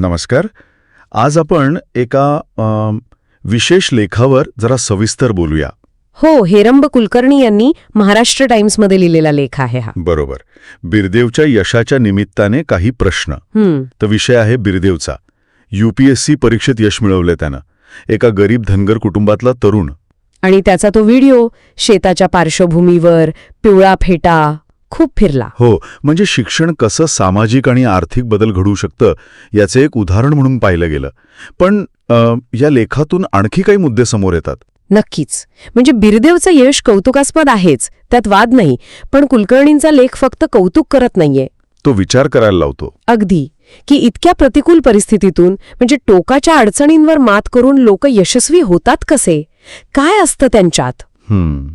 नमस्कार. आज आपण एका विशेष लेखावर जरा सविस्तर बोलूया. हो हेरंब कुलकर्णी यांनी महाराष्ट्र टाइम्समध्ये लिहिलेला लेख आहे हा. बरोबर. बिरदेवच्या यशाच्या निमित्ताने काही प्रश्न. तर विषय आहे बिरदेवचा. यूपीएससी परीक्षेत यश मिळवले त्यानं. एका गरीब धनगर कुटुंबातला तरुण. आणि त्याचा तो व्हिडिओ शेताच्या पार्श्वभूमीवर पिवळा फेटा खूप फिरला. हो म्हणजे शिक्षण कसं सामाजिक आणि आर्थिक बदल घडवू शकतं याचे एक उदाहरण म्हणून पाहिलं गेलं. पण या लेखातून आणखी काही मुद्दे समोर येतात. नक्कीच. म्हणजे बिरदेवचं यश कौतुकास्पद आहेच त्यात वाद नाही पण कुलकर्णींचा लेख फक्त कौतुक करत नाहीये. तो विचार करायला लावतो. अगदी. की इतक्या प्रतिकूल परिस्थितीतून म्हणजे टोकाच्या अडचणींवर मात करून लोक यशस्वी होतात कसे? काय असतं त्यांच्यात? हम्म.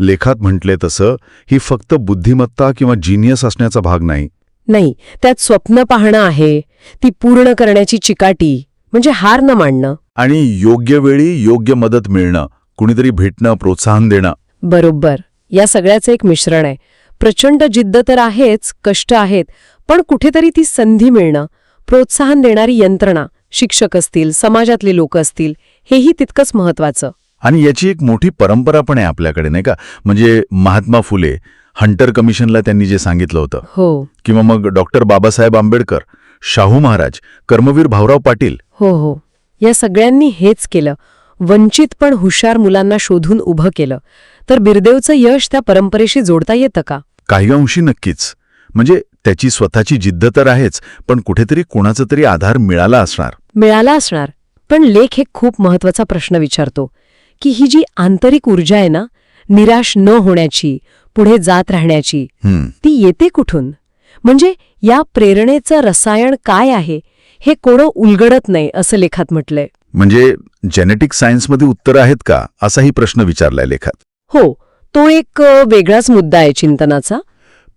लेखात म्हटले तसं ही फक्त बुद्धिमत्ता किंवा जिनियस असण्याचा भाग नाही. नाही त्यात स्वप्न पाहणं आहे ती पूर्ण करण्याची चिकाटी म्हणजे हार न मांडणं आणि योग्य वेळी योग्य मदत मिळणं कुणीतरी भेटणं प्रोत्साहन देणं. बरोबर या सगळ्याचं एक मिश्रण आहे. प्रचंड जिद्द तर आहेच कष्ट आहेत पण कुठेतरी ती संधी मिळणं प्रोत्साहन देणारी यंत्रणा शिक्षक असतील समाजातले लोक असतील हेही तितकंच महत्वाचं आणि याची एक मोठी परंपरा पण आहे आपल्याकडे नाही का? म्हणजे महात्मा फुले हंटर कमिशनला त्यांनी जे सांगितलं होतं. हो. किंवा मग डॉक्टर बाबासाहेब आंबेडकर शाहू महाराज कर्मवीर भाऊराव पाटील. हो हो. या सगळ्यांनी हेच केलं. वंचित पण हुशार मुलांना शोधून उभं केलं. तर बिरदेवचं यश त्या परंपरेशी जोडता येतं का? काही अंशी नक्कीच. म्हणजे त्याची स्वतःची जिद्द तर आहेच पण कुठेतरी कोणाचा तरी आधार मिळाला असणार. मिळाला असणार. पण लेख एक खूप महत्त्वाचा प्रश्न विचारतो. की ही जी आंतरिक ऊर्जा आहे ना निराश न होण्याची पुढे जात राहण्याची ती येते कुठून? म्हणजे या प्रेरणेचं रसायन काय आहे हे कोणं उलगडत नाही असं लेखात म्हटलंय. म्हणजे जेनेटिक सायन्समध्ये उत्तर आहेत का असाही प्रश्न विचारलाय लेखात. हो तो एक वेगळाच मुद्दा आहे चिंतनाचा.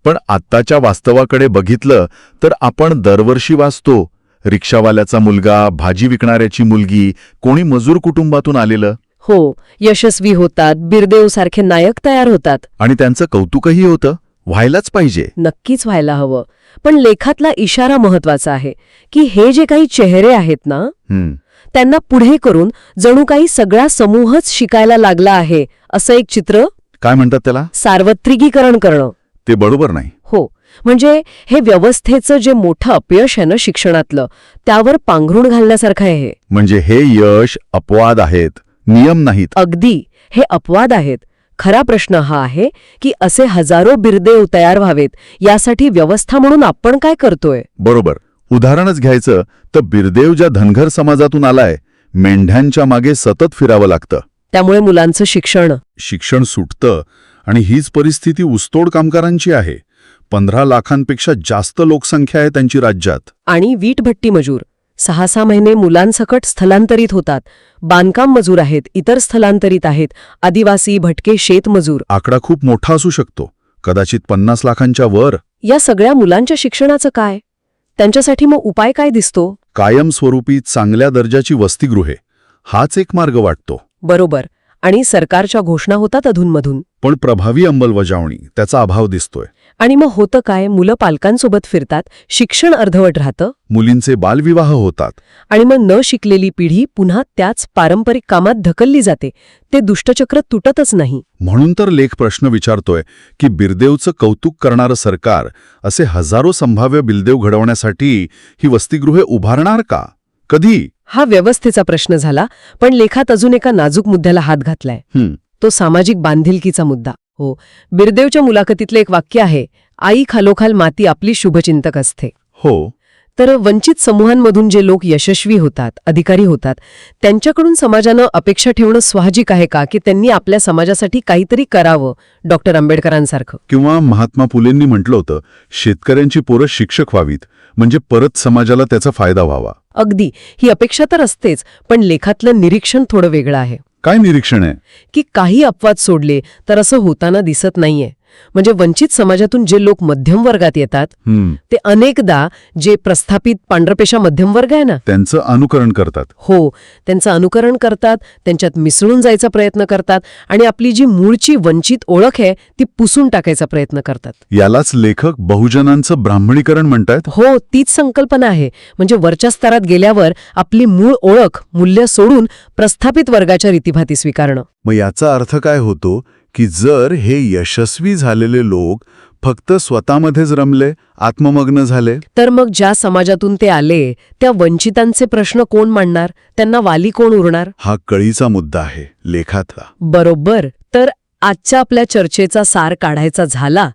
पण आत्ताच्या वास्तवाकडे बघितलं तर आपण दरवर्षी वाचतो रिक्षावाल्याचा मुलगा भाजी विकणाऱ्याची मुलगी कोणी मजूर कुटुंबातून आलेलं? हो यशस्वी होतात बिरदेव सारखे नायक तयार होतात. आणि त्यांचं कौतुकही होतं व्हायलाच पाहिजे. नक्कीच व्हायला हवं. पण लेखातला इशारा महत्त्वाचा आहे की हे जे काही चेहरे आहेत ना हम्म. त्यांना पुढे करून जणू काही सगळा समूहच शिकायला लागला आहे असं एक चित्र? काय म्हणतात त्याला? सार्वत्रिकीकरण करणं. ते बरोबर नाही. हो म्हणजे हे व्यवस्थेचं जे मोठं अपयश आहे ना शिक्षणातलं त्यावर पांघरुण घालण्यासारखं आहे हे. म्हणजे हे यश अपवाद आहेत. नियम नाहीत. अगदी. हे अपवाद आहेत. खरा प्रश्न हा आहे की असे हजारो बिरदेव तयार व्हावेत. यासाठी व्यवस्था म्हणून आपण काय करतोय? बरोबर. उदाहरणच घ्यायचं तर बिरदेव ज्या धनगर समाजातून आलाय मेंढ्यांच्या मागे सतत फिरावं लागतं. त्यामुळे मुलांचं शिक्षण. शिक्षण सुटतं आणि हीच परिस्थिती ऊसतोड कामगारांची आहे. पंधरा लाखांपेक्षा जास्त लोकसंख्या आहे त्यांची राज्यात. आणि वीटभट्टी मजूर. सहा सहा महिने मुलांसकट स्थलांतरित होतात. बांधकाम मजूर आहेत इतर स्थलांतरित आहेत. आदिवासी भटके शेतमजूर आकडा खूप मोठा असू शकतो. कदाचित पन्नास लाखांच्या वर. या सगळ्या मुलांच्या शिक्षणाचं काय? त्यांच्यासाठी मग उपाय काय दिसतो? कायमस्वरूपी चांगल्या दर्जाची वसतिगृहे. हाच एक मार्ग वाटतो. बरोबर. आणि सरकारच्या घोषणा होतात अधूनमधून. पण प्रभावी अंमलबजावणी त्याचा अभाव दिसतोय. आणि मग होतं काय? मुलं पालकांसोबत फिरतात शिक्षण अर्धवट राहतं. मुलींचे बालविवाह होतात. आणि मग न शिकलेली पिढी पुन्हा त्याच पारंपरिक कामात ढकलली जाते. ते दुष्टचक्र तुटतच नाही. म्हणून तर लेख प्रश्न विचारतोय की बिरदेवचं कौतुक करणारं सरकार असे हजारो संभाव्य बिलदेव घडवण्यासाठी ही वसतिगृहे उभारणार का? कधी? हा व्यवस्थेचा प्रश्न झाला पण लेखात अजून एका नाजूक मुद्द्याला हात घातलाय. हं, तो सामाजिक बांधिलकीचा मुद्दा. हो. बिरदेवच्या मुलाखतीतलं एक वाक्य आहे आई खालोखाल माती आपली शुभचिंतक असते. हो. तर वंचित समूहांमधून जे लोक यशस्वी होतात अधिकारी होतात त्यांच्याकडून समाजानं अपेक्षा ठेवणं स्वाभाविक आहे का की त्यांनी आपल्या समाजासाठी काहीतरी करावं डॉक्टर आंबेडकरांसारखं? किंवा महात्मा फुलेंनी म्हटलं होतं शेतकऱ्यांची पोरं शिक्षक व्हावीत म्हणजे परत समाजाला त्याचा फायदा व्हावा. अगदी. ही अपेक्षा तर असतेच पण लेखातलं निरीक्षण थोडं वेगळं आहे. काय निरीक्षण आहे? की काही अपवाद सोडले तर असं होताना दिसत नाहीये. म्हणजे वंचित समाजातून जे लोक मध्यम वर्गात येतात ते अनेकदा जे प्रस्थापित पांढरपेशा मध्यम वर्ग आहे ना त्यांचं अनुकरण करतात. हो त्यांचं अनुकरण करतात त्यांच्यात मिसळून जायचा प्रयत्न करतात आणि आपली जी मूळची वंचित ओळख आहे ती पुसून टाकायचा प्रयत्न करतात. यालाच लेखक बहुजनांचं ब्राह्मणीकरण म्हणतायत? हो तीच संकल्पना आहे. म्हणजे वरच्या स्तरात गेल्यावर आपली मूळ ओळख मूल्य सोडून प्रस्थापित वर्गाच्या रीतीभाती स्वीकारणं. मग याचा अर्थ काय होतो की जर हे यशस्वी झालेले लोक फक्त स्वतःमध्येच रमले आत्ममग्न झाले? तर मग ज्या समाजातून ते आले त्या वंचितांचे प्रश्न कोण मांडणार? त्यांना वाली कोण उरणार? हा कळीचा मुद्दा आहे लेखातला. बरोबर. तर आजच्या आपल्या चर्चेचा सार काढायचा झाला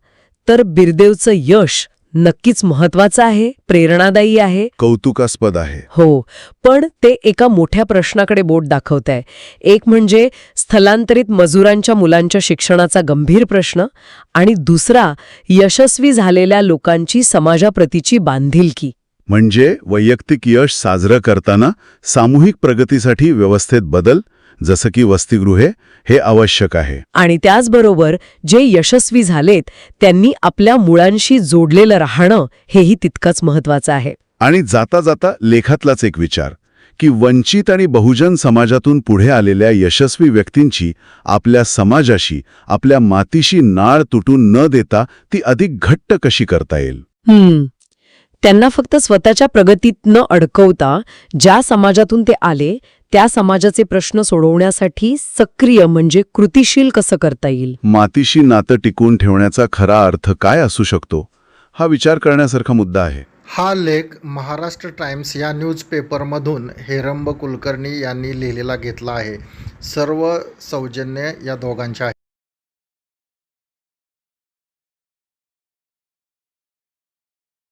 तर बिरदेवचं यश नक्कीच महत्वाचं आहे प्रेरणादायी आहे. कौतुकास्पद आहे. हो पण ते एका मोठ्या प्रश्नाकडे बोट दाखवत आहे एक म्हणजे स्थलांतरित मजुरांच्या मुलांच्या शिक्षणाचा गंभीर प्रश्न आणि दुसरा यशस्वी झालेल्या लोकांची समाजाप्रतीची बांधिलकी. म्हणजे वैयक्तिक यश साजरं करताना सामूहिक प्रगतीसाठी व्यवस्थेत बदल जसं की वसतिगृहे हे आवश्यक आहे. आणि त्याचबरोबर जे यशस्वी झालेत त्यांनी आपल्या मुळांशी जोडलेलं राहणं हेही तितकंच महत्वाचं आहे. आणि जाता जाता लेखातलाच एक विचार की वंचित आणि बहुजन समाजातून पुढे आलेल्या यशस्वी व्यक्तींची आपल्या समाजाशी आपल्या मातीशी नाळ तुटून न देता ती अधिक घट्ट कशी करता येईल? हम्म. त्यांना फक्त स्वतःच्या प्रगतीत न अडकवता ज्या समाजातून ते आले त्या समाजाचे प्रश्न सोडवण्यासाठी सक्रिय म्हणजे कृतिशील कसं करता येईल? मातीशी नातं टिकवून ठेवण्याचा खरा अर्थ काय असू शकतो? हा विचार करण्यासारखा मुद्दा आहे. हा लेख महाराष्ट्र टाइम्स या न्यूजपेपरमधून हेरंब कुलकर्णी यांनी लिहिलेला घेतला आहे. सर्व सौजन्य या दोघांचे आहे